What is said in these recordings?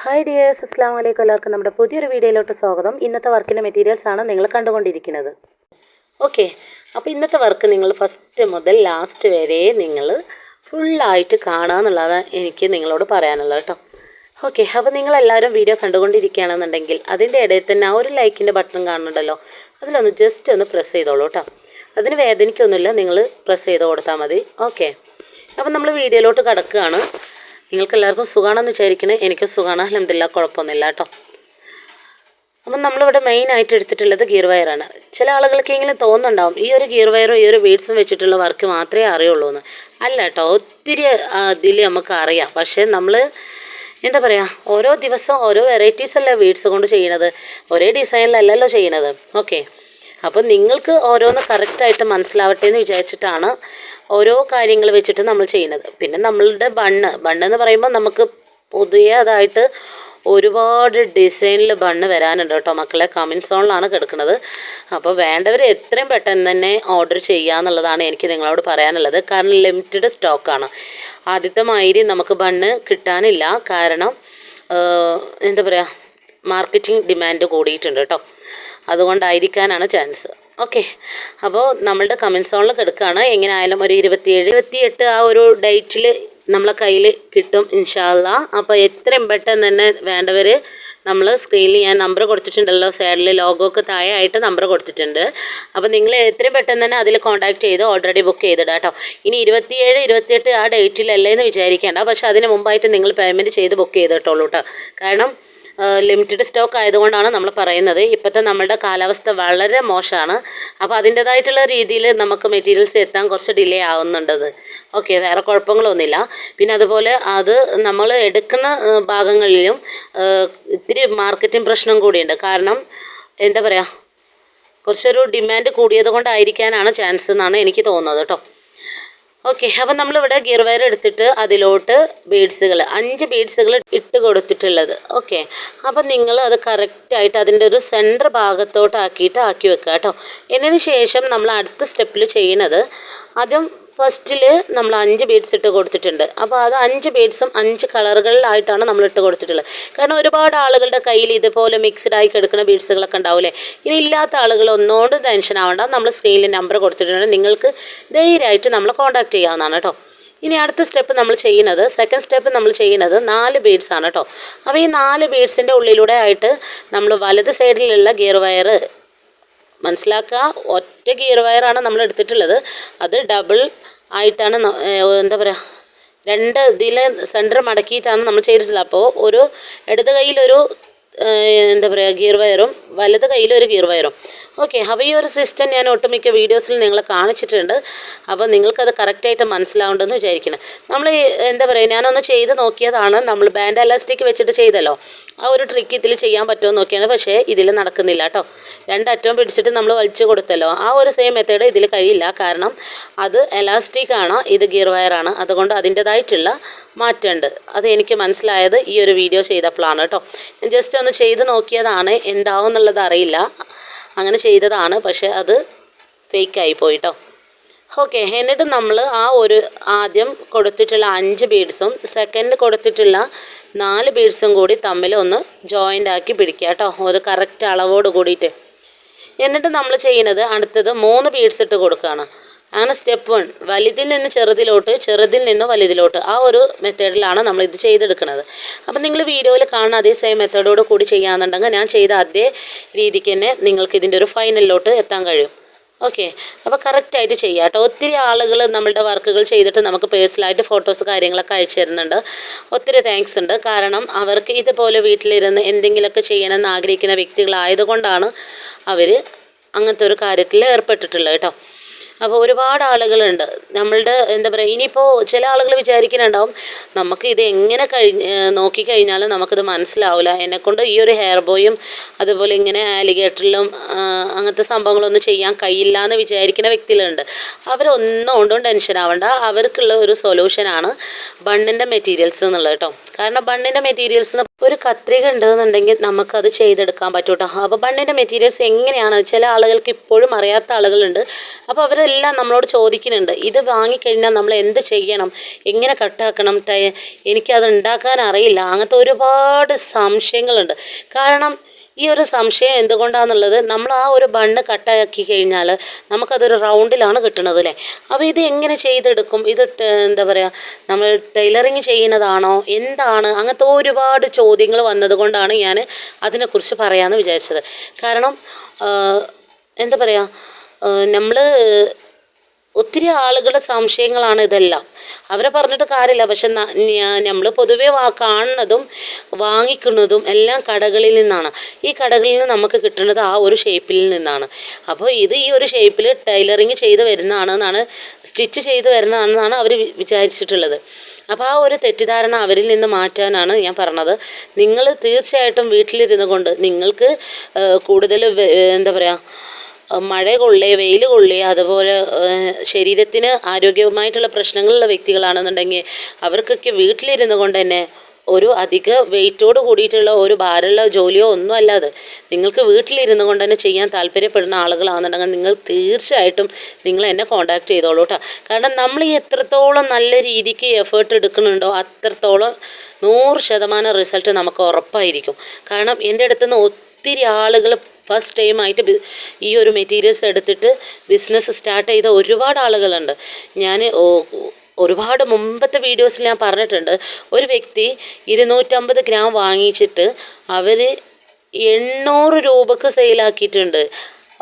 Hi dears അസ്സാം വലൈക്കും എല്ലാവർക്കും നമ്മുടെ പുതിയൊരു വീഡിയോയിലോട്ട് സ്വാഗതം. ഇന്നത്തെ വർക്കിന്റെ മെറ്റീരിയൽസ് ആണ് നിങ്ങൾ കണ്ടുകൊണ്ടിരിക്കുന്നത്. ഓക്കെ അപ്പോൾ ഇന്നത്തെ വർക്ക് നിങ്ങൾ ഫസ്റ്റ് മുതൽ ലാസ്റ്റ് വരെ നിങ്ങൾ ഫുള്ളായിട്ട് കാണാമെന്നുള്ളതാണ് എനിക്ക് നിങ്ങളോട് പറയാനുള്ളത് കേട്ടോ ഓക്കെ അപ്പോൾ നിങ്ങളെല്ലാവരും വീഡിയോ കണ്ടുകൊണ്ടിരിക്കുകയാണെന്നുണ്ടെങ്കിൽ അതിന്റെ ഇടയിൽ തന്നെ ആ ഒരു ലൈക്കിന്റെ ബട്ടൺ കാണുന്നുണ്ടല്ലോ. അതിലൊന്ന് ജസ്റ്റ് ഒന്ന് പ്രസ് ചെയ്തോളൂ കേട്ടോ അതിന് വേദനിക്കൊന്നുമില്ല. നിങ്ങൾ പ്രസ് ചെയ്ത് കൊടുത്താൽ മതി. ഓക്കെ അപ്പം നമ്മൾ വീഡിയോയിലോട്ട് കിടക്കുകയാണ്. നിങ്ങൾക്ക് എല്ലാവർക്കും സുഖമാണെന്ന് വിചാരിക്കണേ. എനിക്ക് സുഖമാണ് അലഹമില്ല കുഴപ്പമൊന്നുമില്ല കേട്ടോ. അപ്പം നമ്മളിവിടെ മെയിൻ ആയിട്ട് എടുത്തിട്ടുള്ളത് ഗിയർ വയറാണ് ചില ആളുകൾക്കെങ്കിലും തോന്നുന്നുണ്ടാവും ഈ ഒരു ഗിയർ വയറും ഈ ഒരു ബീഡ്സും വെച്ചിട്ടുള്ള വർക്ക് മാത്രമേ അറിയുള്ളൂ എന്ന് അല്ല കേട്ടോ ഒത്തിരി ഇതിൽ നമുക്ക് അറിയാം. പക്ഷേ നമ്മൾ എന്താ പറയുക ഓരോ ദിവസം ഓരോ വെറൈറ്റീസ് അല്ലേ ബീഡ്സ് കൊണ്ട് ചെയ്യണത് ഒരേ ഡിസൈനിലല്ലല്ലോ ചെയ്യണത് ഓക്കെ അപ്പം നിങ്ങൾക്ക് ഓരോന്ന് കറക്റ്റായിട്ട് മനസ്സിലാവട്ടെ എന്ന് വിചാരിച്ചിട്ടാണ് ഓരോ കാര്യങ്ങൾ വെച്ചിട്ട് നമ്മൾ ചെയ്യുന്നത്. പിന്നെ നമ്മളുടെ ബണ്ണ്. ബണ്ണ് എന്ന് പറയുമ്പോൾ നമുക്ക് പുതിയതായിട്ട് ഒരുപാട് ഡിസൈനിൽ ബണ്ണ് വരാനുണ്ട് കേട്ടോ. മക്കളെ കമന്റ് സോണിലാണ് കിടക്കുന്നത്. അപ്പോൾ വേണ്ടവർ എത്രയും പെട്ടെന്ന് തന്നെ ഓർഡർ ചെയ്യുക എന്നുള്ളതാണ് എനിക്ക് നിങ്ങളോട് പറയാനുള്ളത്. കാരണം ലിമിറ്റഡ് സ്റ്റോക്കാണ്. ആദ്യത്തെ മാതിരി നമുക്ക് ബണ്ണ് കിട്ടാനില്ല. കാരണം എന്താ പറയുക മാർക്കറ്റിംഗ് ഡിമാൻഡ് കൂടിയിട്ടുണ്ട് കേട്ടോ. അതുകൊണ്ടായിരിക്കാനാണ് ചാൻസ്. ഓക്കെ അപ്പോൾ നമ്മളുടെ കമന്റ് സോണിൽ കിടക്കുകയാണ് എങ്ങനെ ആയാലും ഒരു ഇരുപത്തിയേഴ് ഇരുപത്തിയെട്ട് ആ ഒരു ഡേറ്റിൽ നമ്മളെ കയ്യിൽ കിട്ടും ഇൻഷാല്ല അപ്പോൾ എത്രയും പെട്ടെന്ന് തന്നെ വേണ്ടവർ നമ്മൾ സ്ക്രീനിൽ ഞാൻ നമ്പർ കൊടുത്തിട്ടുണ്ടല്ലോ. സൈഡിൽ ലോഗോക്ക് താഴെ ആയിട്ട് നമ്പർ കൊടുത്തിട്ടുണ്ട്. അപ്പോൾ നിങ്ങൾ എത്രയും പെട്ടെന്ന് തന്നെ അതിൽ കോൺടാക്ട് ചെയ്ത് ഓൾറെഡി ബുക്ക് ചെയ്തിടാം കേട്ടോ ഇനി ഇരുപത്തിയേഴ് ഇരുപത്തിയെട്ട് ആ ഡേറ്റിലല്ലേ എന്ന് വിചാരിക്കേണ്ട. പക്ഷേ അതിന് മുമ്പായിട്ട് നിങ്ങൾ പേയ്മെന്റ് ചെയ്ത് ബുക്ക് ചെയ്തിട്ടുള്ളൂ കേട്ടോ കാരണം ലിമിറ്റഡ് സ്റ്റോക്ക് ആയതുകൊണ്ടാണ് നമ്മൾ പറയുന്നത്. ഇപ്പോഴത്തെ നമ്മുടെ കാലാവസ്ഥ വളരെ മോശമാണ്. അപ്പോൾ അതിന്റെതായിട്ടുള്ള രീതിയിൽ നമുക്ക് മെറ്റീരിയൽസ് എത്താൻ കുറച്ച് ഡിലേ ആവുന്നുണ്ടത് ഓക്കെ വേറെ കുഴപ്പങ്ങളൊന്നുമില്ല. പിന്നെ അതുപോലെ അത് നമ്മൾ എടുക്കുന്ന ഭാഗങ്ങളിലും ഇത്തിരി മാർക്കറ്റിംഗ് പ്രശ്നം കൂടിയുണ്ട്. കാരണം എന്താ പറയുക കുറച്ചൊരു ഡിമാൻഡ് കൂടിയത് കൊണ്ടായിരിക്കാനാണ് ചാൻസ് എന്നാണ് എനിക്ക് തോന്നുന്നത് കേട്ടോ ഓക്കെ അപ്പം നമ്മളിവിടെ ഗിയർ വയർ എടുത്തിട്ട് അതിലോട്ട് ബീഡ്സുകൾ അഞ്ച് ബീഡ്സുകൾ ഇട്ട് കൊടുത്തിട്ടുള്ളത്. ഓക്കെ അപ്പം നിങ്ങൾ അത് കറക്റ്റായിട്ട് അതിന്റെ ഒരു സെന്റർ ഭാഗത്തോട്ടാക്കിയിട്ട് ആക്കി വെക്കുക കേട്ടോ. എന്നതിന് ശേഷം നമ്മൾ അടുത്ത സ്റ്റെപ്പിൽ ചെയ്യുന്നത് ആദ്യം ഫസ്റ്റിൽ നമ്മൾ അഞ്ച് ബീഡ്സ് ഇട്ട് കൊടുത്തിട്ടുണ്ട്. അപ്പോൾ അത് അഞ്ച് ബീഡ്സും അഞ്ച് കളറുകളിലായിട്ടാണ് നമ്മൾ ഇട്ട് കൊടുത്തിട്ടുള്ളത്. കാരണം ഒരുപാട് ആളുകളുടെ കയ്യിൽ ഇതുപോലെ മിക്സ്ഡ് ആയി കിടക്കുന്ന ബീഡ്സുകളൊക്കെ ഉണ്ടാവില്ലേ ഇനി ഇല്ലാത്ത ആളുകൾ ഒന്നുകൊണ്ട് ടെൻഷൻ ആവണ്ട. നമ്മൾ സ്ക്രീനിൽ നമ്പർ കൊടുത്തിട്ടുണ്ട്. നിങ്ങൾക്ക് ധൈര്യമായിട്ട് നമ്മൾ കോൺടാക്ട് ചെയ്യാവുന്നതാണ് കേട്ടോ. ഇനി അടുത്ത സ്റ്റെപ്പ് നമ്മൾ ചെയ്യുന്നത് സെക്കൻഡ് സ്റ്റെപ്പ് നമ്മൾ ചെയ്യുന്നത് നാല് ബീഡ്സ് ആണ് കേട്ടോ. അപ്പോൾ ഈ നാല് ബീഡ്സിന്റെ ഉള്ളിലൂടെ ആയിട്ട് നമ്മൾ വലത് സൈഡിലുള്ള ഗിയർ വയർ മനസ്സിലാക്കുക. ഒറ്റ ഗിയർ വയറാണ് നമ്മൾ എടുത്തിട്ടുള്ളത്. അത് ഡബിൾ ആയിട്ടാണ് എന്താ പറയുക രണ്ട് ഇതിൽ സെന്റർ മടക്കിയിട്ടാണ് നമ്മൾ ചെയ്തിട്ടുള്ളത്. അപ്പോൾ ഒരു ഇടത് കയ്യിലൊരു എന്താ പറയുക ഗിയർ വയറും വലത് കയ്യിലൊരു ഗിയർ വയറും. ഓക്കെ അപ്പോൾ ഈ ഒരു സിസ്റ്റം ഞാൻ ഒട്ടുമിക്ക വീഡിയോസിൽ നിങ്ങളെ കാണിച്ചിട്ടുണ്ട്. അപ്പോൾ നിങ്ങൾക്കത് കറക്റ്റായിട്ട് മനസ്സിലാവുണ്ടെന്ന് വിചാരിക്കണം നമ്മൾ എന്താ പറയുക ഞാനൊന്ന് ചെയ്ത് നോക്കിയതാണ്. നമ്മൾ ബാൻഡ് അലാസ്റ്റിക് വെച്ചിട്ട് ചെയ്തല്ലോ. ആ ഒരു ട്രിക്ക് ഇതിൽ ചെയ്യാൻ പറ്റുമോ നോക്കിയാണ്. പക്ഷേ ഇതിൽ നടക്കുന്നില്ല കേട്ടോ. രണ്ടറ്റവും പിടിച്ചിട്ട് നമ്മൾ വലിച്ചു കൊടുത്തല്ലോ. ആ ഒരു സെയിം മെത്തേഡ് ഇതിൽ കഴിയില്ല. കാരണം അത് എലാസ്റ്റിക് ആണ് ഇത് ഗിയർ വയറാണ് അതുകൊണ്ട് അതിന്റെതായിട്ടുള്ള മാറ്റമുണ്ട്. അത് എനിക്ക് മനസ്സിലായത് ഈ ഒരു വീഡിയോ ചെയ്തപ്പോഴാണ് കേട്ടോ. ഞാൻ ജസ്റ്റ് ഒന്ന് ചെയ്ത് നോക്കിയതാണ്. എന്താവും എന്നുള്ളത് അറിയില്ല. അങ്ങനെ ചെയ്തതാണ്. പക്ഷേ അത് ഫേക്കായി പോയിട്ടോ ഓക്കെ എന്നിട്ട് നമ്മൾ ആ ഒരു ആദ്യം കൊടുത്തിട്ടുള്ള അഞ്ച് ബീഡ്സും സെക്കൻഡ് കൊടുത്തിട്ടുള്ള നാല് ബീഡ്സും കൂടി തമ്മിൽ ഒന്ന് ജോയിന്റ് ആക്കി പിടിക്കുക കേട്ടോ. ഒരു കറക്റ്റ് അളവോട് കൂടിയിട്ട്. എന്നിട്ട് നമ്മൾ ചെയ്യുന്നത് അടുത്തത് മൂന്ന് ബീഡ്സ് ഇട്ട് കൊടുക്കുകയാണ്. അങ്ങനെ സ്റ്റെപ്പ് വൺ വലുതിൽ നിന്ന് ചെറുതിലോട്ട് ചെറുതിൽ നിന്ന് വലുതിലോട്ട്. ആ ഒരു മെത്തേഡിലാണ് നമ്മൾ ഇത് ചെയ്തെടുക്കുന്നത്. അപ്പം നിങ്ങൾ വീഡിയോയിൽ കാണുന്ന അതേ സെയിം മെത്തേഡോട് കൂടി ചെയ്യാന്നുണ്ടെങ്കിൽ ഞാൻ ചെയ്ത അതേ രീതിക്ക് തന്നെ നിങ്ങൾക്ക് ഇതിന്റെ ഒരു ഫൈനലിലോട്ട് എത്താൻ കഴിയും. ഓക്കെ അപ്പോൾ കറക്റ്റായിട്ട് ചെയ്യാം കേട്ടോ. ഒത്തിരി ആളുകൾ നമ്മളുടെ വർക്കുകൾ ചെയ്തിട്ട് നമുക്ക് പേഴ്സണലായിട്ട് ഫോട്ടോസ് കാര്യങ്ങളൊക്കെ അയച്ചു തരുന്നുണ്ട്. ഒത്തിരി താങ്ക്സ് ഉണ്ട്. കാരണം അവർക്ക് ഇതുപോലെ വീട്ടിലിരുന്ന് എന്തെങ്കിലുമൊക്കെ ചെയ്യണമെന്ന് ആഗ്രഹിക്കുന്ന വ്യക്തികളായതുകൊണ്ടാണ് അവർ അങ്ങനത്തെ ഒരു കാര്യത്തിൽ ഏർപ്പെട്ടിട്ടുള്ളത് കേട്ടോ. അപ്പോൾ ഒരുപാട് ആളുകളുണ്ട്. നമ്മളുടെ എന്താ പറയുക ഇനിയിപ്പോൾ ചില ആളുകൾ വിചാരിക്കുന്നുണ്ടാവും നമുക്ക് ഇത് എങ്ങനെ കഴിഞ്ഞ് നോക്കിക്കഴിഞ്ഞാലും നമുക്കിത് മനസ്സിലാവില്ല എന്നെക്കൊണ്ട് ഈ ഒരു ഹെയർ ബോയും അതുപോലെ ഇങ്ങനെ ആലിഗേറ്ററിലും അങ്ങനത്തെ സംഭവങ്ങളൊന്നും ചെയ്യാൻ കഴിയില്ല എന്ന് വിചാരിക്കുന്ന വ്യക്തികളുണ്ട്. അവരൊന്നും കൊണ്ടും ടെൻഷൻ ആവണ്ട. അവർക്കുള്ള ഒരു സൊല്യൂഷനാണ് ബണ്ണിന്റെ മെറ്റീരിയൽസ് എന്നുള്ളത് കേട്ടോ കാരണം ബണ്ണിന്റെ മെറ്റീരിയൽസ് ഒരു കത്രിക ഉണ്ടെന്നുണ്ടെങ്കിൽ നമുക്കത് ചെയ്തെടുക്കാൻ പറ്റൂട്ടോ. അപ്പോൾ ബണ്ണിന്റെ മെറ്റീരിയൽസ് എങ്ങനെയാണ്? ചില ആളുകൾക്ക് ഇപ്പോഴും അറിയാത്ത ആളുകളുണ്ട്. അപ്പോൾ അവരെല്ലാം നമ്മളോട് ചോദിക്കുന്നുണ്ട്. ഇത് വാങ്ങിക്കഴിഞ്ഞാൽ നമ്മൾ എന്ത് ചെയ്യണം? എങ്ങനെ കട്ടാക്കണം എനിക്കത് ഉണ്ടാക്കാൻ അറിയില്ല. അങ്ങനത്തെ ഒരുപാട് സംശയങ്ങളുണ്ട്. കാരണം ഈ ഒരു സംശയം എന്തുകൊണ്ടാണെന്നുള്ളത് നമ്മൾ ആ ഒരു ബണ്ണ് കട്ടാക്കി കഴിഞ്ഞാൽ നമുക്കതൊരു റൗണ്ടിലാണ് കിട്ടുന്നത് അല്ലേ അപ്പോൾ ഇത് എങ്ങനെ ചെയ്തെടുക്കും? ഇത് എന്താ പറയുക നമ്മൾ ടൈലറിങ് ചെയ്യുന്നതാണോ? എന്താണ്? അങ്ങനത്തെ ഒരുപാട് ചോദ്യങ്ങൾ വന്നതുകൊണ്ടാണ് ഞാൻ അതിനെക്കുറിച്ച് പറയാമെന്ന് വിചാരിച്ചത്. കാരണം എന്താ പറയുക നമ്മൾ ഒത്തിരി ആളുകളുടെ സംശയങ്ങളാണ് ഇതെല്ലാം. അവരെ പറഞ്ഞിട്ട് കാര്യമില്ല. പക്ഷെ നമ്മൾ പൊതുവെ കാണുന്നതും വാങ്ങിക്കുന്നതും എല്ലാം കടകളിൽ നിന്നാണ്. ഈ കടകളിൽ നിന്ന് നമുക്ക് കിട്ടുന്നത് ആ ഒരു ഷേപ്പിൽ നിന്നാണ്. അപ്പോൾ ഇത് ഈ ഒരു ഷേപ്പിൽ ടൈലറിങ് ചെയ്ത് വരുന്നതാണെന്നാണ് സ്റ്റിച്ച് ചെയ്ത് വരുന്നതാണെന്നാണ് അവർ വിചാരിച്ചിട്ടുള്ളത്. അപ്പോൾ ആ ഒരു തെറ്റിദ്ധാരണ അവരിൽ നിന്ന് മാറ്റാനാണ് ഞാൻ പറഞ്ഞത്. നിങ്ങൾ തീർച്ചയായിട്ടും വീട്ടിലിരുന്നു കൊണ്ട് നിങ്ങൾക്ക് കൂടുതൽ എന്താ പറയുക മഴ കൊള്ളേ വെയിൽ കൊള്ളേ അതുപോലെ ശരീരത്തിന് ആരോഗ്യമായിട്ടുള്ള പ്രശ്നങ്ങളുള്ള വ്യക്തികളാണെന്നുണ്ടെങ്കിൽ അവർക്കൊക്കെ വീട്ടിലിരുന്ന് കൊണ്ട് തന്നെ ഒരു അധിക വെയിറ്റോട് കൂടിയിട്ടുള്ള ഒരു ഭാരമുള്ള ജോലിയോ ഒന്നും അല്ലാതെ നിങ്ങൾക്ക് വീട്ടിലിരുന്ന് കൊണ്ട് തന്നെ ചെയ്യാൻ താല്പര്യപ്പെടുന്ന ആളുകളാണെന്നുണ്ടെങ്കിൽ നിങ്ങൾ തീർച്ചയായിട്ടും നിങ്ങൾ എന്നെ കോൺടാക്ട് ചെയ്തോളൂ കേട്ടോ കാരണം നമ്മൾ ഈ എത്രത്തോളം നല്ല രീതിക്ക് എഫേർട്ട് എടുക്കുന്നുണ്ടോ അത്രത്തോളം നൂറ് ശതമാനം റിസൾട്ട് നമുക്ക് ഉറപ്പായിരിക്കും. കാരണം എന്റെ അടുത്തുനിന്ന് ഒത്തിരി ആളുകൾ ഫസ്റ്റ് ടൈം ആയിട്ട് ഈ ഒരു മെറ്റീരിയൽസ് എടുത്തിട്ട് ബിസിനസ് സ്റ്റാർട്ട് ചെയ്ത ഒരുപാട് ആളുകളുണ്ട്. ഞാൻ ഒരുപാട് മുമ്പത്തെ വീഡിയോസിൽ ഞാൻ പറഞ്ഞിട്ടുണ്ട്. ഒരു വ്യക്തി ഇരുന്നൂറ്റമ്പത് ഗ്രാം വാങ്ങിച്ചിട്ട് അവർ എണ്ണൂറ് രൂപക്ക് സെയിലാക്കിയിട്ടുണ്ട്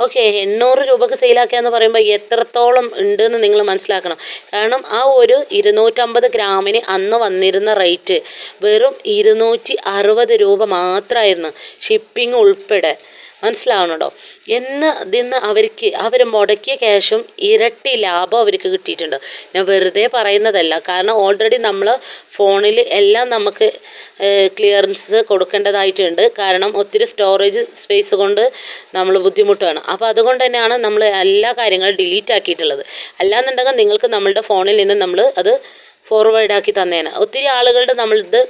ഓക്കെ എണ്ണൂറ് രൂപക്ക് സെയിലാക്കുക എന്ന് പറയുമ്പോൾ എത്രത്തോളം ഉണ്ടെന്ന് നിങ്ങൾ മനസ്സിലാക്കണം. കാരണം ആ ഒരു ഇരുന്നൂറ്റമ്പത് ഗ്രാമിന് അന്ന് വന്നിരുന്ന റേറ്റ് വെറും ഇരുന്നൂറ്റി അറുപത് രൂപ മാത്രമായിരുന്നു ഷിപ്പിംഗ് ഉൾപ്പെടെ. മനസ്സിലാവുന്നുണ്ടോ എന്ന് ഇതിന്ന് അവർക്ക് അവർ മുടക്കിയ ക്യാഷും ഇരട്ടി ലാഭം അവർക്ക് കിട്ടിയിട്ടുണ്ട്. ഞാൻ വെറുതെ പറയുന്നതല്ല. കാരണം ഓൾറെഡി നമ്മൾ ഫോണിൽ എല്ലാം നമുക്ക് ക്ലിയറൻസ് കൊടുക്കേണ്ടതായിട്ടുണ്ട്. കാരണം ഒത്തിരി സ്റ്റോറേജ് സ്പേസ് കൊണ്ട് നമ്മൾ ബുദ്ധിമുട്ടാണ്. അപ്പോൾ അതുകൊണ്ട് തന്നെയാണ് നമ്മൾ എല്ലാ കാര്യങ്ങളും ഡിലീറ്റ് ആക്കിയിട്ടുള്ളത്. അല്ലാന്നുണ്ടെങ്കിൽ നിങ്ങൾക്ക് നമ്മളുടെ ഫോണിൽ നിന്ന് നമ്മൾ അത് ഫോർവേഡ് ആക്കി തന്നേനെ. ഒത്തിരി ആളുകളുടെ നമ്മളിത്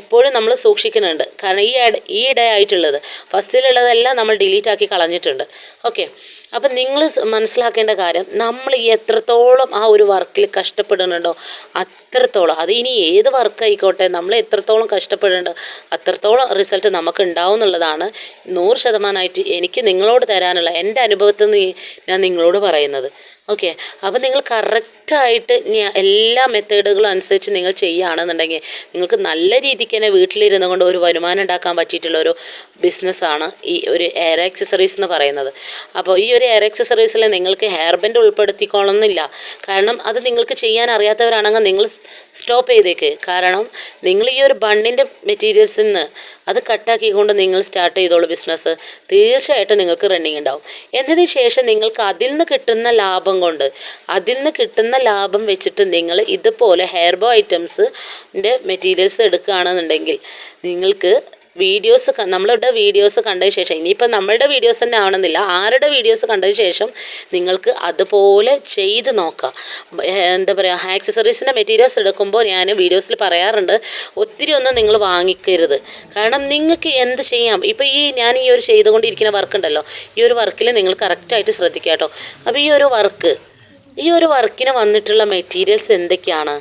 ഇപ്പോഴും നമ്മൾ സൂക്ഷിക്കുന്നുണ്ട്. കാരണം ഈ ഈ ഇടയായിട്ടുള്ളത്. ഫസ്റ്റിലുള്ളതെല്ലാം നമ്മൾ ഡിലീറ്റ് ആക്കി കളഞ്ഞിട്ടുണ്ട്. ഓക്കെ അപ്പം നിങ്ങൾ മനസ്സിലാക്കേണ്ട കാര്യം നമ്മൾ എത്രത്തോളം ആ ഒരു വർക്കിൽ കഷ്ടപ്പെടുന്നുണ്ടോ അത്രത്തോളം അത് ഇനി ഏത് വർക്ക് ആയിക്കോട്ടെ നമ്മൾ എത്രത്തോളം കഷ്ടപ്പെടുന്നുണ്ടോ അത്രത്തോളം റിസൾട്ട് നമുക്ക് ഉണ്ടാവും എന്നുള്ളതാണ് നൂറ് ശതമാനമായിട്ട് എനിക്ക് നിങ്ങളോട് തരാനുള്ള എന്റെ അനുഭവത്തിൽ നിന്ന് ഞാൻ നിങ്ങളോട് പറയുന്നത്. ഓക്കെ അപ്പം നിങ്ങൾ കറക്റ്റായിട്ട് എല്ലാ മെത്തേഡുകളും അനുസരിച്ച് നിങ്ങൾ ചെയ്യുകയാണെന്നുണ്ടെങ്കിൽ നിങ്ങൾക്ക് നല്ല രീതിക്ക് തന്നെ വീട്ടിലിരുന്നു കൊണ്ട് ഒരു വരുമാനം ഉണ്ടാക്കാൻ പറ്റിയിട്ടുള്ള ഒരു ബിസിനസ്സാണ് ഈ ഒരു എയർ ആക്സസറീസ് എന്ന് പറയുന്നത്. അപ്പോൾ ഈ ഒരു എയർ ആക്സസറീസിൽ നിങ്ങൾക്ക് ഹെയർ ബാൻഡ് ഉൾപ്പെടുത്തിക്കോളണമെന്നില്ല കാരണം അത് നിങ്ങൾക്ക് ചെയ്യാൻ അറിയാത്തവരാണെങ്കിൽ നിങ്ങൾ സ്റ്റോപ്പ് ചെയ്തേക്ക്. കാരണം നിങ്ങൾ ഈ ഒരു ബണ്ണിന്റെ മെറ്റീരിയൽസിൽ നിന്ന് അത് കട്ടാക്കിക്കൊണ്ട് നിങ്ങൾ സ്റ്റാർട്ട് ചെയ്തോളൂ ബിസിനസ് തീർച്ചയായിട്ടും നിങ്ങൾക്ക് റണ്ണിങ് ഉണ്ടാവും. എന്നതിന് ശേഷം നിങ്ങൾക്ക് അതിൽ നിന്ന് കിട്ടുന്ന ലാഭം കൊണ്ട്. അതിൽ നിന്ന് കിട്ടുന്ന ലാഭം വെച്ചിട്ട് നിങ്ങൾ ഇതുപോലെ ഹെയർ ബോ ഐറ്റംസിന്റെ മെറ്റീരിയൽസ് എടുക്കുകയാണെന്നുണ്ടെങ്കിൽ നിങ്ങൾക്ക് വീഡിയോസ് നമ്മളുടെ വീഡിയോസ് കണ്ടതിന് ശേഷം ഇനിയിപ്പോൾ നമ്മളുടെ വീഡിയോസ് തന്നെ ആവണമെന്നില്ല ആരുടെ വീഡിയോസ് കണ്ടതിന് ശേഷം നിങ്ങൾക്ക് അതുപോലെ ചെയ്ത് നോക്കാം. എന്താ പറയുക ആക്സസറീസിന്റെ മെറ്റീരിയൽസ് എടുക്കുമ്പോൾ ഞാൻ വീഡിയോസിൽ പറയാറുണ്ട് ഒത്തിരി ഒന്നും നിങ്ങൾ വാങ്ങിക്കരുത്. കാരണം നിങ്ങൾക്ക് എന്ത് ചെയ്യാം? ഇപ്പോൾ ഈ ഞാൻ ഈ ഒരു ചെയ്തുകൊണ്ടിരിക്കുന്ന വർക്ക് ഉണ്ടല്ലോ ഈ ഒരു വർക്കിൽ നിങ്ങൾ കറക്റ്റായിട്ട് ശ്രദ്ധിക്കുക കേട്ടോ അപ്പോൾ ഈ ഒരു വർക്ക് ഈ ഒരു വർക്കിന് വന്നിട്ടുള്ള മെറ്റീരിയൽസ് എന്തൊക്കെയാണ്?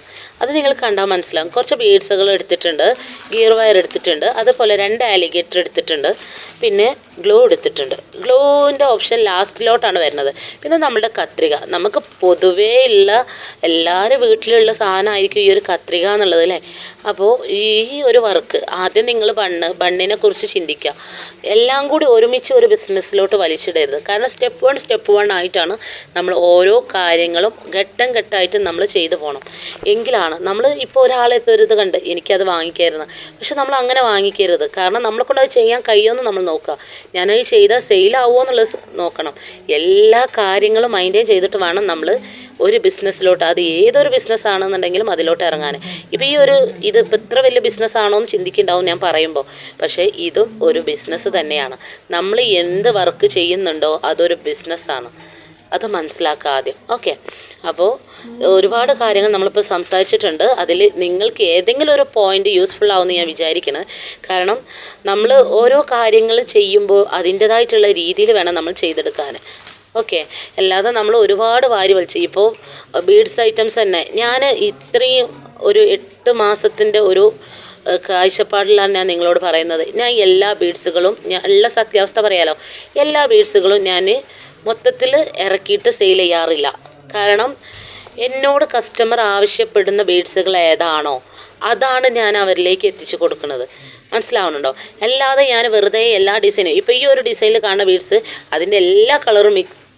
അത് നിങ്ങൾ കണ്ടാൽ മനസ്സിലാവും. കുറച്ച് ബീഡ്സുകൾ എടുത്തിട്ടുണ്ട് ഗിയർ വയർ എടുത്തിട്ടുണ്ട് അതുപോലെ രണ്ട് ആലിഗേറ്റർ എടുത്തിട്ടുണ്ട് പിന്നെ ഗ്ലോ എടുത്തിട്ടുണ്ട്. ഗ്ലോവിന്റെ ഓപ്ഷൻ ലാസ്റ്റിലോട്ടാണ് വരുന്നത്. പിന്നെ നമ്മുടെ കത്രിക. നമുക്ക് പൊതുവേ ഉള്ള എല്ലാവരും വീട്ടിലുള്ള സാധനമായിരിക്കും ഈ ഒരു കത്രിക എന്നുള്ളത് അല്ലേ? അപ്പോൾ ഈ ഒരു വർക്ക് ആദ്യം നിങ്ങൾ ബണ്ണ് ബണ്ണിനെ കുറിച്ച് ചിന്തിക്കുക. എല്ലാം കൂടി ഒരുമിച്ച് ഒരു ബിസിനസ്സിലോട്ട് വലിച്ചിടരുത്. കാരണം സ്റ്റെപ്പ് വൺ സ്റ്റെപ്പ് വൺ ആയിട്ടാണ് നമ്മൾ ഓരോ കാര്യങ്ങളും ഘട്ടം ഘട്ടമായിട്ട് നമ്മൾ ചെയ്തു പോകണം. എങ്കിലാണ് നമ്മൾ ഇപ്പോൾ ഒരാളെ ഇത് കണ്ട് എനിക്കത് വാങ്ങിക്കായിരുന്നു. പക്ഷെ നമ്മൾ അങ്ങനെ വാങ്ങിക്കരുത്. കാരണം നമ്മളെ കൊണ്ട് അത് ചെയ്യാൻ കഴിയുമെന്ന് നമ്മൾ നോക്കുക. ഞാനത് ചെയ്താൽ സെയിലാവുമോ എന്നുള്ളത് നോക്കണം. എല്ലാ കാര്യങ്ങളും മൈന്റെയിൻ ചെയ്തിട്ട് വേണം നമ്മൾ ഒരു ബിസിനസ്സിലോട്ട് അത് ഏതൊരു ബിസിനസ് ആണെന്നുണ്ടെങ്കിലും അതിലോട്ട് ഇറങ്ങാൻ ഇപ്പോൾ ഈ ഒരു ഇത് ഇപ്പം ഇത്ര വലിയ ബിസിനസ് ആണോ എന്ന് ചിന്തിക്കുന്നുണ്ടാവും ഞാൻ പറയുമ്പോൾ പക്ഷേ ഇതും ഒരു ബിസിനസ് തന്നെയാണ്. നമ്മൾ എന്ത് വർക്ക് ചെയ്യുന്നുണ്ടോ അതൊരു ബിസിനസ്സാണ് അത് മനസ്സിലാക്കുക ആദ്യം ഓക്കെ. അപ്പോൾ ഒരുപാട് കാര്യങ്ങൾ നമ്മളിപ്പോൾ സംസാരിച്ചിട്ടുണ്ട്. അതിൽ നിങ്ങൾക്ക് ഏതെങ്കിലും ഒരു പോയിന്റ് യൂസ്ഫുൾ ആവുമെന്ന് ഞാൻ വിചാരിക്കുന്നത് കാരണം നമ്മൾ ഓരോ കാര്യങ്ങൾ ചെയ്യുമ്പോൾ അതിന്റെതായിട്ടുള്ള രീതിയിൽ വേണം നമ്മൾ ചെയ്തെടുക്കാൻ. ഓക്കെ. അല്ലാതെ നമ്മൾ ഒരുപാട് വാരി വലിച്ചു. ഇപ്പോൾ ബീഡ്സ് ഐറ്റംസ് തന്നെ. ഞാൻ ഇത്രയും ഒരു എട്ട് മാസത്തിന്റെ ഒരു കാഴ്ചപ്പാടിലാണ് ഞാൻ നിങ്ങളോട് പറയുന്നത്. ഞാൻ എല്ലാ ബീഡ്സുകളും ഞാൻ ഉള്ള സത്യാവസ്ഥ പറയാലോ. എല്ലാ ബീഡ്സുകളും ഞാൻ മൊത്തത്തിൽ ഇറക്കിയിട്ട് സെയിൽ ചെയ്യാറില്ല. കാരണം എന്നോട് കസ്റ്റമർ ആവശ്യപ്പെടുന്ന ബീഡ്സുകൾ ഏതാണോ അതാണ് ഞാൻ അവരിലേക്ക് എത്തിച്ചു കൊടുക്കുന്നത്. മനസ്സിലാവുന്നുണ്ടോ? അല്ലാതെ ഞാൻ വെറുതെ എല്ലാ ഡിസൈനും ഇപ്പോൾ ഈ ഒരു ഡിസൈനിൽ കാണുന്ന ബീഡ്സ് അതിന്റെ എല്ലാ കളറും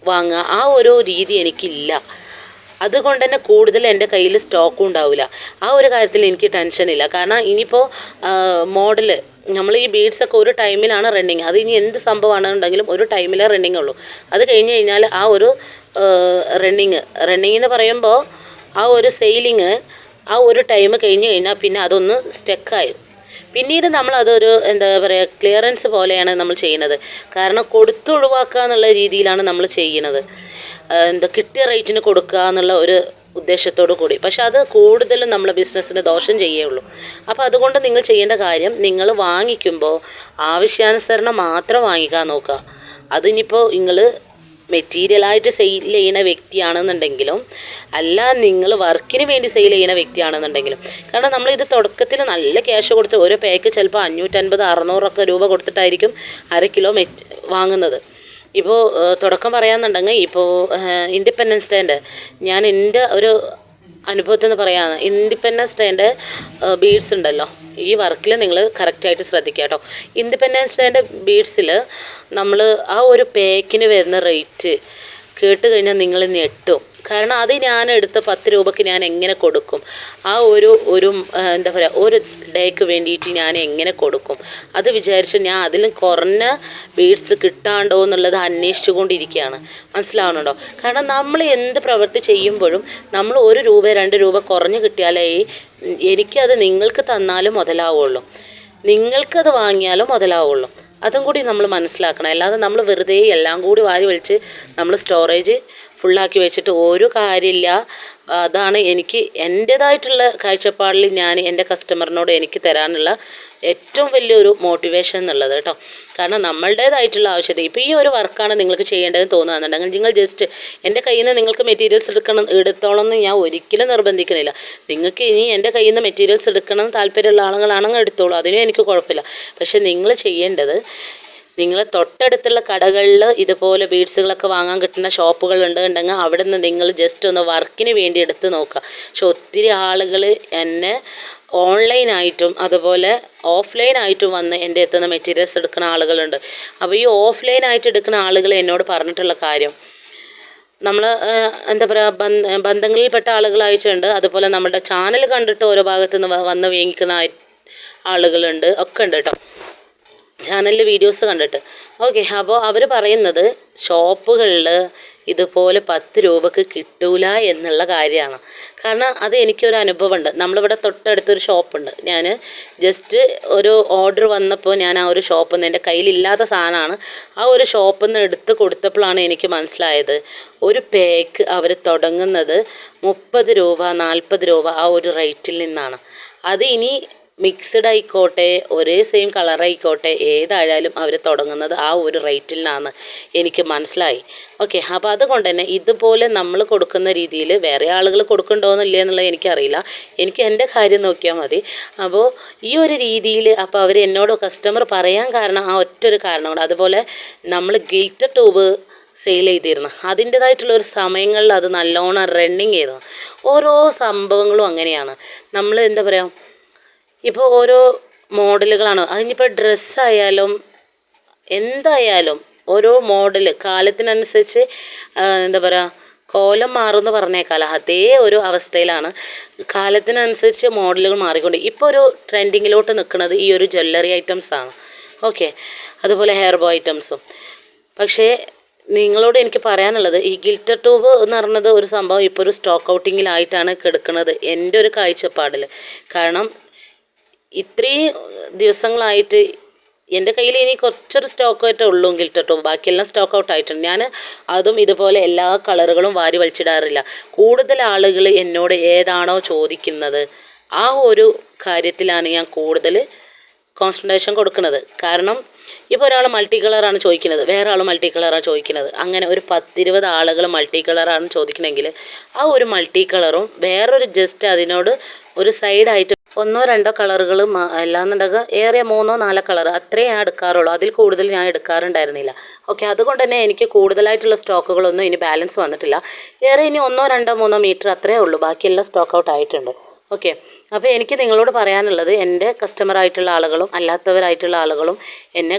വാങ്ങുക ആ ഒരു രീതി എനിക്കില്ല. അതുകൊണ്ട് തന്നെ കൂടുതൽ എന്റെ കയ്യിൽ സ്റ്റോക്കും ഉണ്ടാവില്ല. ആ ഒരു കാര്യത്തിൽ എനിക്ക് ടെൻഷനില്ല കാരണം ഇനിയിപ്പോൾ മോഡൽ നമ്മൾ ഈ ബീഡ്സ് ഒക്കെ ഒരു ടൈമിലാണ് റണ്ണിങ് അത് ഇനി എന്ത് സംഭവമാണെന്നുണ്ടെങ്കിലും ഒരു ടൈമിലേ റണ്ണിങ് ഉള്ളൂ. അത് കഴിഞ്ഞ് കഴിഞ്ഞാൽ ആ ഒരു റണ്ണിങ് റണ്ണിങ് എന്ന് പറയുമ്പോൾ ആ ഒരു സെയിലിങ് ആ ഒരു ടൈം കഴിഞ്ഞ് കഴിഞ്ഞാൽ പിന്നെ അതൊന്ന് സ്റ്റക്കായി പിന്നീട് നമ്മൾ അതൊരു എന്താ പറയുക ക്ലിയറൻസ് പോലെയാണ് നമ്മൾ ചെയ്യുന്നത്. കാരണം കൊടുത്തൊഴിവാക്കുക എന്നുള്ള രീതിയിലാണ് നമ്മൾ ചെയ്യുന്നത്. എന്താ കിട്ടിയ റേറ്റിന് കൊടുക്കുക എന്നുള്ള ഒരു ഉദ്ദേശത്തോടു കൂടി. പക്ഷെ അത് കൂടുതലും നമ്മളെ ബിസിനസ്സിന് ദോഷം ചെയ്യുള്ളൂ അപ്പോൾ അതുകൊണ്ട് നിങ്ങൾ ചെയ്യേണ്ട കാര്യം നിങ്ങൾ വാങ്ങിക്കുമ്പോൾ ആവശ്യാനുസരണം മാത്രം വാങ്ങിക്കാൻ നോക്കുക. അതിനിപ്പോൾ നിങ്ങൾ മെറ്റീരിയലായിട്ട് സെയിൽ ചെയ്യുന്ന വ്യക്തിയാണെന്നുണ്ടെങ്കിലും അല്ല നിങ്ങൾ വർക്കിന് വേണ്ടി സെയിൽ ചെയ്യുന്ന വ്യക്തിയാണെന്നുണ്ടെങ്കിലും. കാരണം നമ്മൾ ഇത് തുടക്കത്തിൽ നല്ല ക്യാഷ് കൊടുത്ത് ഒരു പാക്ക് ചിലപ്പോൾ അഞ്ഞൂറ്റൻപത് അറുന്നൂറൊക്കെ രൂപ കൊടുത്തിട്ടായിരിക്കും അര കിലോ മെറ്റ് വാങ്ങുന്നത്. ഇപ്പോൾ തുടക്കം പറയാന്നുണ്ടെങ്കിൽ ഇപ്പോൾ ഇൻഡിപെൻഡൻസ് ഡേന്റെ ഞാൻ എന്റെ ഒരു അനുഭവത്തിൽ നിന്ന് പറയാമെന്ന് ഇൻഡിപെൻഡൻസ് ഡേന്റെ ബീഡ്സ് ഉണ്ടല്ലോ. ഈ വർക്കിൽ നിങ്ങൾ കറക്റ്റായിട്ട് ശ്രദ്ധിക്കുക കേട്ടോ. ഇൻഡിപെൻഡൻസ് ഡേന്റെ ബീഡ്സിൽ നമ്മൾ ആ ഒരു പേക്കിന് വരുന്ന റേറ്റ് കേട്ട് കഴിഞ്ഞാൽ നിങ്ങൾ ഞെട്ടും. കാരണം അത് ഞാൻ എടുത്ത പത്ത് രൂപയ്ക്ക് ഞാൻ എങ്ങനെ കൊടുക്കും? ആ ഒരു ഒരു എന്താ പറയുക ഒരു ഡേക്ക് വേണ്ടിയിട്ട് ഞാൻ എങ്ങനെ കൊടുക്കും? അത് വിചാരിച്ച് ഞാൻ അതിലും കുറഞ്ഞ ബീഡ്സ് കിട്ടാണ്ടോ എന്നുള്ളത് അന്വേഷിച്ചു കൊണ്ടിരിക്കുകയാണ് മനസ്സിലാവുന്നുണ്ടോ? കാരണം നമ്മൾ എന്ത് പ്രവൃത്തി ചെയ്യുമ്പോഴും നമ്മൾ ഒരു രൂപ രണ്ട് രൂപ കുറഞ്ഞ് കിട്ടിയാലേ എനിക്കത് നിങ്ങൾക്ക് തന്നാലും മുതലാവുള്ളൂ. നിങ്ങൾക്കത് വാങ്ങിയാലും മുതലാവുള്ളൂ. അതും കൂടി നമ്മൾ മനസ്സിലാക്കണം. അല്ലാതെ നമ്മൾ വെറുതെ എല്ലാം കൂടി വാരി വലിച്ച് നമ്മൾ സ്റ്റോറേജ് ഫുള്ളാക്കി വെച്ചിട്ട് ഒരു കാര്യമില്ല. അതാണ് എനിക്ക് എന്റേതായിട്ടുള്ള കാഴ്ചപ്പാടിൽ ഞാൻ എന്റെ കസ്റ്റമറിനോട് എനിക്ക് തരാനുള്ള ഏറ്റവും വലിയൊരു മോട്ടിവേഷൻ എന്നുള്ളത് കേട്ടോ. കാരണം നമ്മളുടേതായിട്ടുള്ള ആവശ്യത ഇപ്പോൾ ഈ ഒരു വർക്കാണ് നിങ്ങൾക്ക് ചെയ്യേണ്ടതെന്ന് തോന്നുകയാണെന്നുണ്ടെങ്കിൽ നിങ്ങൾ ജസ്റ്റ് എന്റെ കയ്യിൽ നിന്ന് നിങ്ങൾക്ക് മെറ്റീരിയൽസ് എടുക്കണം എടുത്തോളം എന്ന് ഞാൻ ഒരിക്കലും നിർബന്ധിക്കുന്നില്ല. നിങ്ങൾക്ക് ഇനി എന്റെ കയ്യിൽ നിന്ന് മെറ്റീരിയൽസ് എടുക്കണം താല്പര്യമുള്ള ആളുകളാണെങ്കിൽ എടുത്തോളൂ അതിനും എനിക്ക് കുഴപ്പമില്ല. പക്ഷേ നിങ്ങൾ ചെയ്യേണ്ടത് നിങ്ങൾ തൊട്ടടുത്തുള്ള കടകളിൽ ഇതുപോലെ ബീഡ്സുകളൊക്കെ വാങ്ങാൻ കിട്ടുന്ന ഷോപ്പുകൾ ഉണ്ടെങ്കിൽ അവിടെ നിന്ന് നിങ്ങൾ ജസ്റ്റ് ഒന്ന് വർക്കിന് വേണ്ടി എടുത്ത് നോക്കുക. പക്ഷെ ഒത്തിരി ആളുകൾ എന്നെ ഓൺലൈനായിട്ടും അതുപോലെ ഓഫ്ലൈനായിട്ടും വന്ന് എന്റെ എത്തുന്ന മെറ്റീരിയൽസ് എടുക്കുന്ന ആളുകളുണ്ട്. അപ്പോൾ ഈ ഓഫ്ലൈനായിട്ട് എടുക്കുന്ന ആളുകൾ എന്നോട് പറഞ്ഞിട്ടുള്ള കാര്യം നമ്മൾ എന്താ പറയുക ബന്ധ ബന്ധങ്ങളിൽപ്പെട്ട ആളുകളായിട്ടുണ്ട്. അതുപോലെ നമ്മുടെ ചാനൽ കണ്ടിട്ട് ഓരോ ഭാഗത്തു നിന്ന് വന്ന് വേങ്ങിക്കുന്ന ആളുകളുണ്ട്. ഒക്കെ ഉണ്ട് കേട്ടോ. ചാനലിൽ വീഡിയോസ് കണ്ടിട്ട്. ഓക്കെ അപ്പോൾ അവർ പറയുന്നത് ഷോപ്പുകളിൽ ഇതുപോലെ പത്ത് രൂപക്ക് കിട്ടൂല എന്നുള്ള കാര്യമാണ്. കാരണം അത് എനിക്കൊരു അനുഭവമുണ്ട്. നമ്മളിവിടെ തൊട്ടടുത്തൊരു ഷോപ്പുണ്ട്. ഞാൻ ജസ്റ്റ് ഒരു ഓർഡർ വന്നപ്പോൾ ഞാൻ ആ ഒരു ഷോപ്പിൽ നിന്ന് എന്റെ കയ്യിലില്ലാത്ത സാധനമാണ്. ആ ഒരു ഷോപ്പിൽ നിന്ന് എടുത്ത് കൊടുത്തപ്പോഴാണ് എനിക്ക് മനസ്സിലായത്. ഒരു പേക്ക് അവർ തുടങ്ങുന്നത് മുപ്പത് രൂപ നാൽപ്പത് രൂപ ആ ഒരു റേറ്റിൽ നിന്നാണ്. അത് ഇനി മിക്സ്ഡ് ആയിക്കോട്ടെ ഒരേ സെയിം കളർ ആയിക്കോട്ടെ ഏതായാലും അവർ തുടങ്ങുന്നത് ആ ഒരു റേറ്റിൽ നിന്നാണ് എനിക്ക് മനസ്സിലായി. ഓക്കെ അപ്പോൾ അതുകൊണ്ട് തന്നെ ഇതുപോലെ നമ്മൾ കൊടുക്കുന്ന രീതിയിൽ വേറെ ആളുകൾ കൊടുക്കണ്ടോന്നില്ല എന്നുള്ളത് എനിക്കറിയില്ല. എനിക്ക് എന്റെ കാര്യം നോക്കിയാൽ മതി. അപ്പോൾ ഈ ഒരു രീതിയിൽ അപ്പോൾ അവർ എന്നോട് കസ്റ്റമർ പറയാൻ കാരണം ആ ഒറ്റൊരു കാരണം കൊണ്ട്. അതുപോലെ നമ്മൾ ഗിൽറ്റർ ട്യൂബ് സെയിൽ ചെയ്തിരുന്നു. അതിന്റെതായിട്ടുള്ള ഒരു സമയങ്ങളിൽ അത് നല്ലോണം റണ്ണിങ് ചെയ്തു. ഓരോ സംഭവങ്ങളും അങ്ങനെയാണ്. നമ്മൾ എന്താ പറയുക ഇപ്പോൾ ഓരോ മോഡലുകളാണ്. അതിനിപ്പോൾ ഡ്രസ്സായാലും എന്തായാലും ഓരോ മോഡൽ കാലത്തിനനുസരിച്ച് എന്താ പറയുക കോലം മാറുമെന്ന് പറഞ്ഞേക്കാല. അതേ ഒരു അവസ്ഥയിലാണ്. കാലത്തിനനുസരിച്ച് മോഡലുകൾ മാറിക്കൊണ്ട്. ഇപ്പോൾ ഒരു ട്രെൻഡിങ്ങിലോട്ട് നിൽക്കുന്നത് ഈ ഒരു ജ്വല്ലറി ഐറ്റംസ് ആണ്. ഓക്കെ? അതുപോലെ ഹെയർ ബോ ഐറ്റംസും. പക്ഷേ നിങ്ങളോട് എനിക്ക് പറയാനുള്ളത് ഈ ഗിൽറ്റർ ട്യൂബ് എന്ന് പറയുന്നത് ഒരു സംഭവം ഇപ്പോൾ ഒരു സ്റ്റോക്ക് ഔട്ടിങ്ങിലായിട്ടാണ് കിടക്കുന്നത് എന്റെ ഒരു കാഴ്ചപ്പാടിൽ കാരണം ഇത്രയും ദിവസങ്ങളായിട്ട് എന്റെ കയ്യിൽ ഇനി കുറച്ചൊരു സ്റ്റോക്ക് ആയിട്ടേ ഉള്ളൂ കേട്ടോ. ബാക്കിയെല്ലാം സ്റ്റോക്ക് ഔട്ട് ആയിട്ടുണ്ട്. ഞാൻ അതും ഇതുപോലെ എല്ലാ കളറുകളും വാരി വലിച്ചിടാറില്ല. കൂടുതൽ ആളുകൾ എന്നോട് ഏതാണോ ചോദിക്കുന്നത് ആ ഒരു കാര്യത്തിലാണ് ഞാൻ കൂടുതൽ കോൺസെൻട്രേഷൻ കൊടുക്കുന്നത്. കാരണം ഇപ്പോൾ ഒരാൾ മൾട്ടി കളറാണ് ചോദിക്കുന്നത് വേറെ ആൾ മൾട്ടി കളറാണ് ചോദിക്കുന്നത്. അങ്ങനെ ഒരു പത്തിരുപത് ആളുകൾ മൾട്ടി കളറാണ് ചോദിക്കണമെങ്കിൽ ആ ഒരു മൾട്ടി കളറും വേറൊരു ജസ്റ്റ് അതിനോട് ഒരു സൈഡായിട്ട് ഒന്നോ രണ്ടോ കളറുകൾ അല്ലാന്നുണ്ടെങ്കിൽ ഏറെ മൂന്നോ നാലോ കളർ അത്രേ ഞാൻ എടുക്കാറുള്ളൂ. അതിൽ കൂടുതൽ ഞാൻ എടുക്കാറുണ്ടായിരുന്നില്ല. ഓക്കെ അതുകൊണ്ട് തന്നെ എനിക്ക് കൂടുതലായിട്ടുള്ള സ്റ്റോക്കുകളൊന്നും ഇനി ബാലൻസ് വന്നിട്ടില്ല. ഏറെ ഇനി ഒന്നോ രണ്ടോ മൂന്നോ മീറ്റർ അത്രേ ഉള്ളൂ. ബാക്കിയെല്ലാം സ്റ്റോക്ക് ഔട്ട് ആയിട്ടുണ്ട്. ഓക്കെ അപ്പോൾ എനിക്ക് നിങ്ങളോട് പറയാനുള്ളത് എന്റെ കസ്റ്റമറായിട്ടുള്ള ആളുകളും അല്ലാത്തവരായിട്ടുള്ള ആളുകളും എന്നെ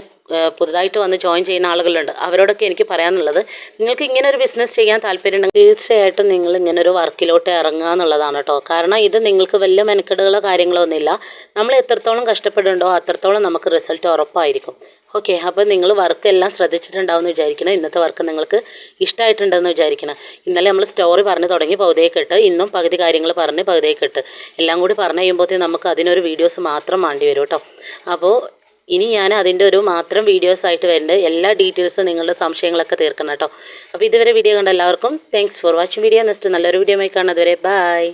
പുതുതായിട്ട് വന്ന് ജോയിൻ ചെയ്യുന്ന ആളുകളുണ്ട്. അവരോടൊക്കെ എനിക്ക് പറയാനുള്ളത് നിങ്ങൾക്ക് ഇങ്ങനെ ഒരു ബിസിനസ് ചെയ്യാൻ താല്പര്യമുണ്ടെങ്കിൽ തീർച്ചയായിട്ടും നിങ്ങൾ ഇങ്ങനെ ഒരു വർക്കിലോട്ട് ഇറങ്ങുക എന്നുള്ളതാണ് കേട്ടോ കാരണം ഇത് നിങ്ങൾക്ക് വലിയ മെനക്കെടുകളോ കാര്യങ്ങളോ ഒന്നുമില്ല. നമ്മൾ എത്രത്തോളം കഷ്ടപ്പെടുന്നുണ്ടോ അത്രത്തോളം നമുക്ക് റിസൾട്ട് ഉറപ്പായിരിക്കും. ഓക്കെ അപ്പോൾ നിങ്ങൾ വർക്ക് എല്ലാം ശ്രദ്ധിച്ചിട്ടുണ്ടാവുമെന്ന് വിചാരിക്കണം. ഇന്നത്തെ വർക്ക് നിങ്ങൾക്ക് ഇഷ്ടമായിട്ടുണ്ടെന്ന് വിചാരിക്കണം. ഇന്നലെ നമ്മൾ സ്റ്റോറി പറഞ്ഞ് തുടങ്ങി പകുതിയെ ഇട്ട്. ഇന്നും പകുതി കാര്യങ്ങൾ പറഞ്ഞ് പകുതിയെ ഇട്ട്. എല്ലാം കൂടി പറഞ്ഞു കഴിയുമ്പോഴത്തേക്കും നമുക്ക് അതിനൊരു വീഡിയോസ് മാത്രം വേണ്ടി വരും കേട്ടോ അപ്പോൾ ഇനി ഞാൻ അതിന്റെ ഒരു മാത്രം വീഡിയോസ് ആയിട്ട് വരുന്നുണ്ട് എല്ലാ ഡീറ്റെയിൽസും നിങ്ങളുടെ സംശയങ്ങളൊക്കെ തീർക്കണം കേട്ടോ. അപ്പോൾ ഇതുവരെ വീഡിയോ കണ്ട എല്ലാവർക്കും thanks for watching video next നല്ലൊരു വീഡിയോ ആയി കാണുന്നതുവരെ ബൈ